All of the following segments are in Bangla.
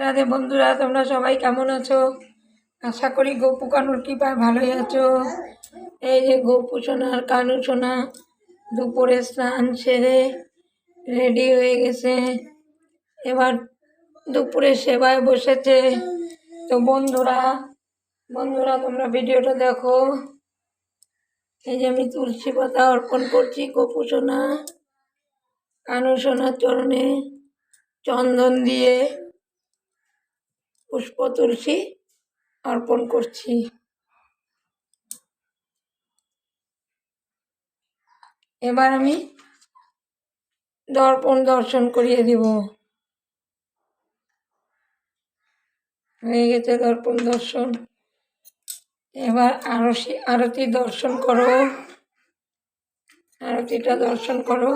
রাধে বন্ধুরা, তোমরা সবাই কেমন আছো? আশা করি গপু কানুর কৃপায় ভালোই আছো। এই যে গপু সোনার কানু সোনা দুপুরে স্নান সেরে রেডি হয়ে গেছে। এবার দুপুরে সেবায় বসেছে। তো বন্ধুরা বন্ধুরা, তোমরা ভিডিওটা দেখো। এই যে আমি তুলসী পাতা অর্পণ করছি গপু সোনা, কানু সোনার চরণে চন্দন দিয়ে। পুষ্প তুলসী অর্পণ করছি। এবার আমি দর্পণ দর্শন করিয়ে দিব। হয়ে গেছে দর্পণ দর্শন। এবার আরতি আরতি দর্শন করো। আরতিটা দর্শন করো।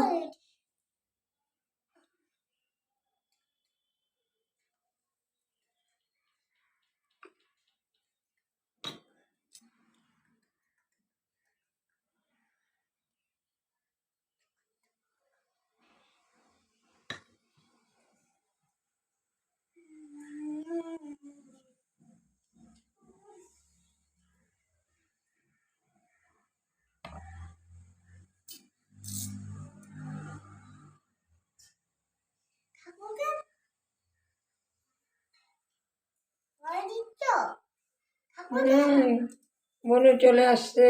মনে চলে আসছে।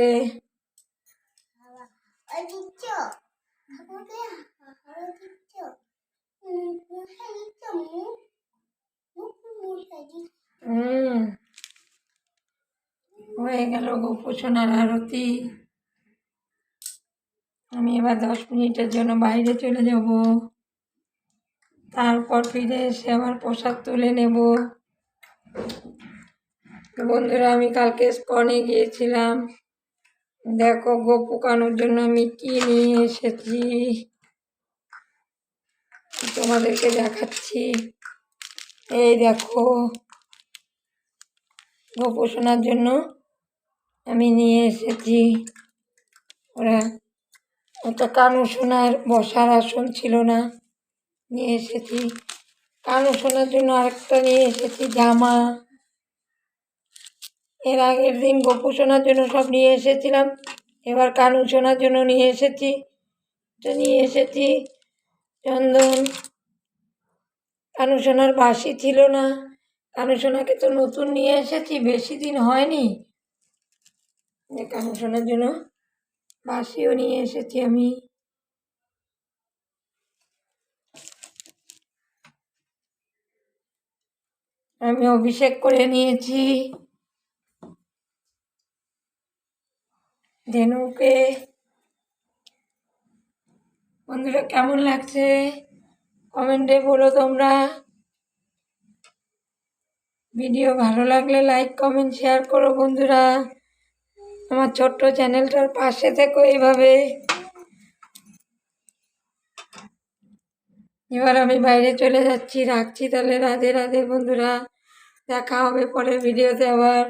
হয়ে গেল গোপোষণার আরতি। আমি এবার দশ মিনিটের জন্য বাইরে চলে যাব। তারপর ফিরে এসে আবার প্রসাদ তুলে নেব। বন্ধুরা, আমি কালকে স্কনে গিয়েছিলাম। দেখো, গোপু কানোর জন্য আমি কি নিয়ে এসেছি। তোমাদেরকে দেখাচ্ছি। এই দেখো গোপোষণার জন্য আমি নিয়ে এসেছি। ওরা, ওটা কানু সোনার বসার আসন ছিল না, নিয়ে এসেছি। কানু সোনার জন্য আরেকটা নিয়ে এসেছি, জামা। এর আগের দিন গোপু সোনার জন্য সব নিয়ে এসেছিলাম। এবার কানু সোনার জন্য নিয়ে এসেছি। নিয়ে এসেছি চন্দন। কানু সোনার বাসি ছিল না। কানু সোনাকে তো নতুন নিয়ে এসেছি, বেশি দিন হয়নি। কানু সোনার জন্য বাসিও নিয়ে এসেছি আমি। আমি অভিষেক করে নিয়েছি। ধেনুকে বন্ধুরা, কেমন লাগছে? কমেন্টে বলো তোমরা। ভিডিও ভালো লাগলে লাইক, কমেন্ট, শেয়ার করো বন্ধুরা। আমার ছোট্ট চ্যানেলটার পাশে থেকো এইভাবে। এবার আমি বাইরে চলে যাচ্ছি, রাখছি তাহলে। রাধে রাধে বন্ধুরা। দেখা হবে পরের ভিডিওতে আবার।